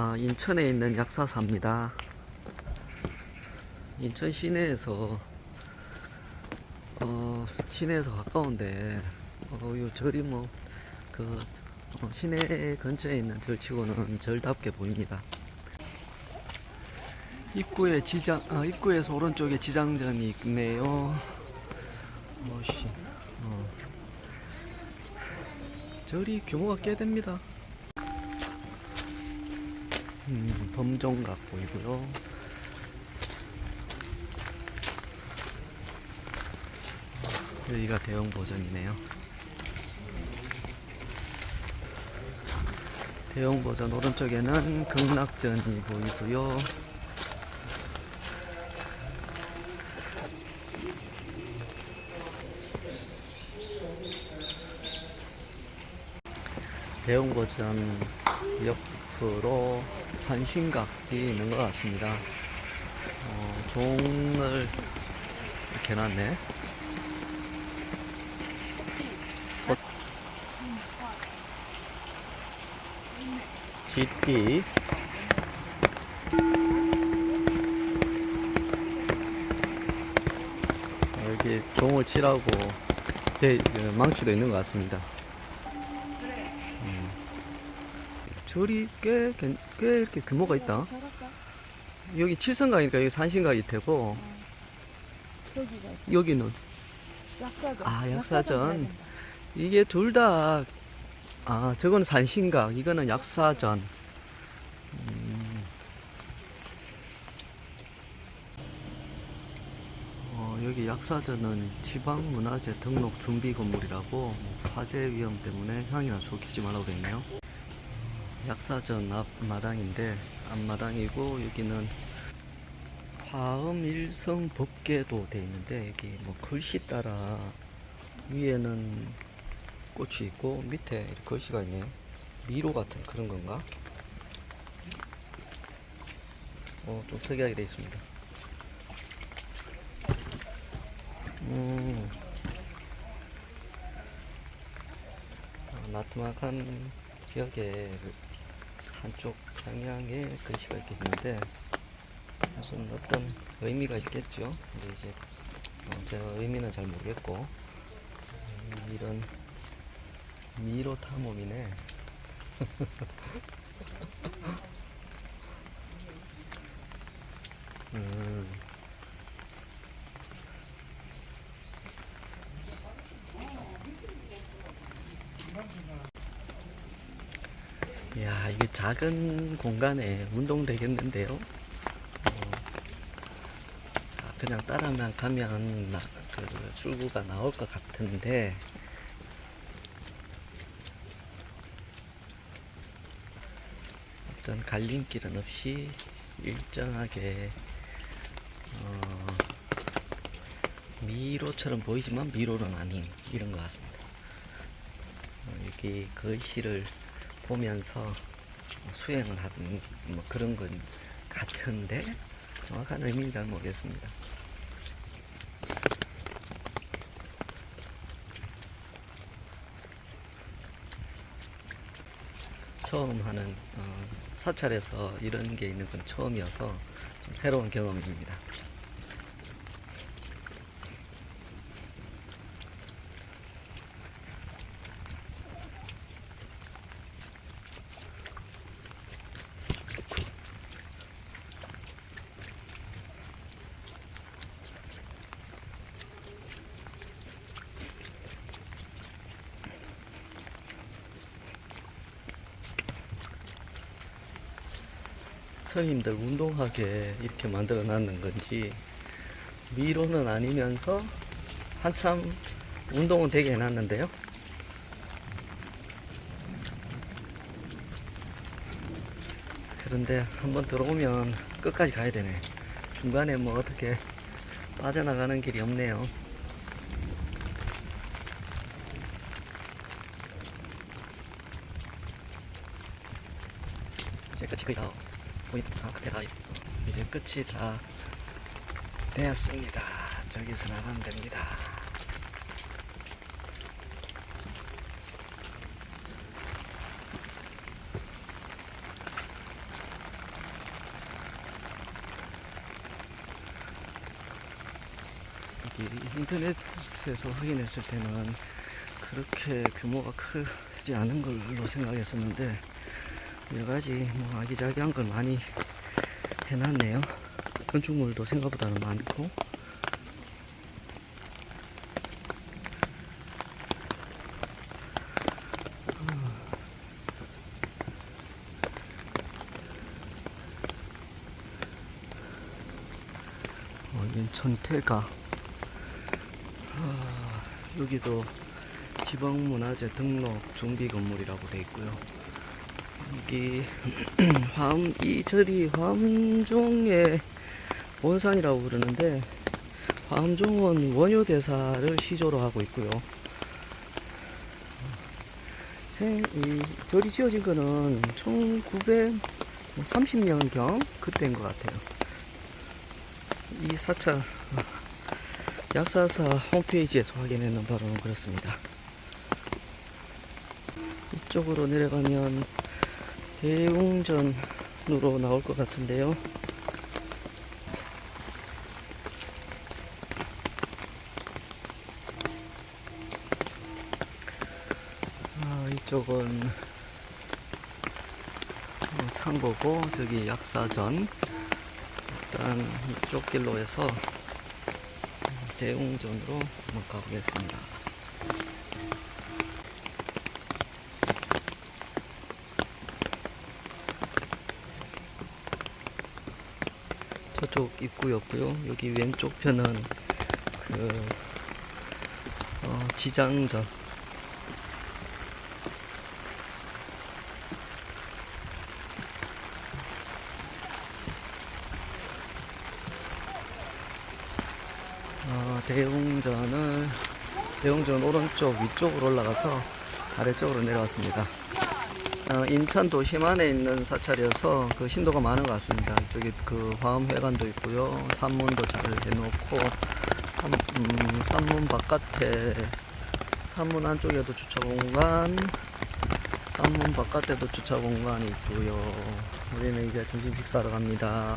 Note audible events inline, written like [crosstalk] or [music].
아, 인천에 있는 약사사입니다. 인천 시내에서 어, 시내에서 가까운데 어, 요 절이 뭐그 어, 시내 근처에 있는 절치고는 절답게 보입니다. 입구에 지장 아, 입구에서 오른쪽에 지장전이 있네요. 오씨. 어. 절이 규모가 꽤 됩니다. 음, 범종각 보이고요. 여기가 대형 버전이네요. 대형 버전 오른쪽에는 극락전이 보이고요. 대형 버전 옆으로 산신각이 있는 것 같습니다. 어, 종을 이렇게 놨네. 쥐띠 여기 종을 치라고 망치도 있는 것 같습니다. 절이 꽤, 꽤, 꽤 이렇게 규모가 있다. 여기 칠성각이니까 여기 산신각이 되고 여기는 약사전. 아, 약사전. 이게 둘 다, 아, 저거는 산신각, 이거는 약사전. 음. 어, 여기 약사전은 지방문화재 등록 준비 건물이라고 뭐 화재 위험 때문에 향이나 쏟기지 말라고 그랬네요. 약사전 앞마당인데, 앞마당이고, 여기는 화엄 일성 법계도 돼 있는데, 여기 뭐 글씨 따라 위에는 꽃이 있고 밑에 글씨가 있네요. 미로 같은 그런 건가? 어, 좀 특이하게 되어 있습니다. 음. 어, 나트막한 벽에 한쪽 방향에 글씨가 이렇게 있는데 무슨 어떤 의미가 있겠죠. 근데 이제 어, 제가 의미는 잘 모르겠고 음, 이런 미로 탐험이네. [laughs] 음. 야, 이게 작은 공간에 운동 되겠는데요? 어, 자, 그냥 따라만 가면 나, 그 출구가 나올 것 같은데, 어떤 갈림길은 없이 일정하게 어, 미로처럼 보이지만 미로는 아닌 이런 것 같습니다. 어, 여기 글씨를 보면서 수행을 하는 뭐 그런 건 같은데 정확한 의미는 잘 모르겠습니다. 처음 하는 어, 사찰에서 이런 게 있는 건 처음이어서 좀 새로운 경험입니다. 선생님들 운동하게 이렇게 만들어 놨는 건지 미로는 아니면서 한참 운동은 되게 해놨는데요. 그런데 한번 들어오면 끝까지 가야 되네. 중간에 뭐 어떻게 빠져나가는 길이 없네요. 끝이 거 보입니다. 아, 그대가 이제 끝이 다 되었습니다. 저기서 나가면 됩니다. 인터넷에서 확인했을 때는 그렇게 규모가 크지 않은 걸로 생각했었는데 여러 가지 뭐 아기자기한 걸 많이 해놨네요. 건축물도 생각보다는 많고 어, 여긴 천태가 아, 여기도 지방문화재 등록 준비 건물이라고 돼 있고요. 여기 [clears throat] 화음 이 절이 화음종의 원산이라고 그러는데 화음종은 원효대사를 시조로 하고 있고요. 생, 이 절이 지어진 거는 1930년경 그때인 것 같아요. 이 사찰 약사사 홈페이지에서 확인했는 바로는 그렇습니다. 이쪽으로 내려가면 대웅전으로 나올 것 같은데요. 아, 이쪽은 어, 창고고 저기 약사전 일단 이쪽 길로 해서 대웅전으로 한번 가보겠습니다. 저쪽 입구였고요. 여기 왼쪽 편은 그 어, 지장전. 어, 대웅전을 대웅전 오른쪽 위쪽으로 올라가서 아래쪽으로 내려왔습니다. 어, 인천 도심 안에 있는 사찰이어서 그 신도가 많은 것 같습니다. 이쪽에 그 화엄회관도 있고요. 산문도 잘 해놓고 산, 음, 산문 바깥에 산문 안쪽에도 주차 공간, 산문 바깥에도 주차 공간이 있고요. 우리는 이제 점심 식사하러 갑니다.